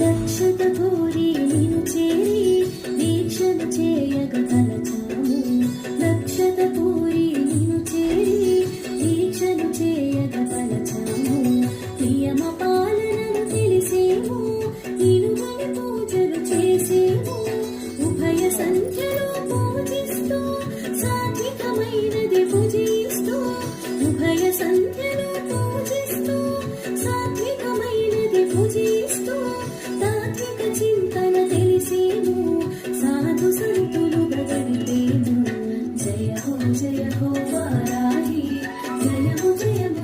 దక్షత కోరి నిను చేరి దీక్షను చేయగా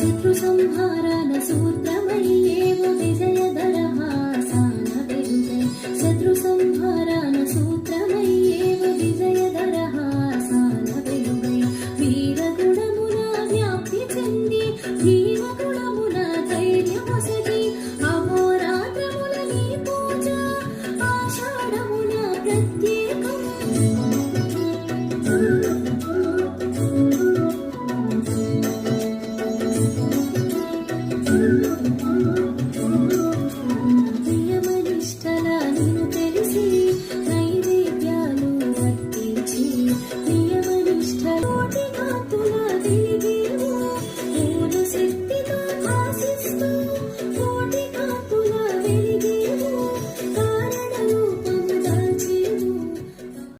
శత్రు సంహారాల సూత్రమయ్యేవ విజయ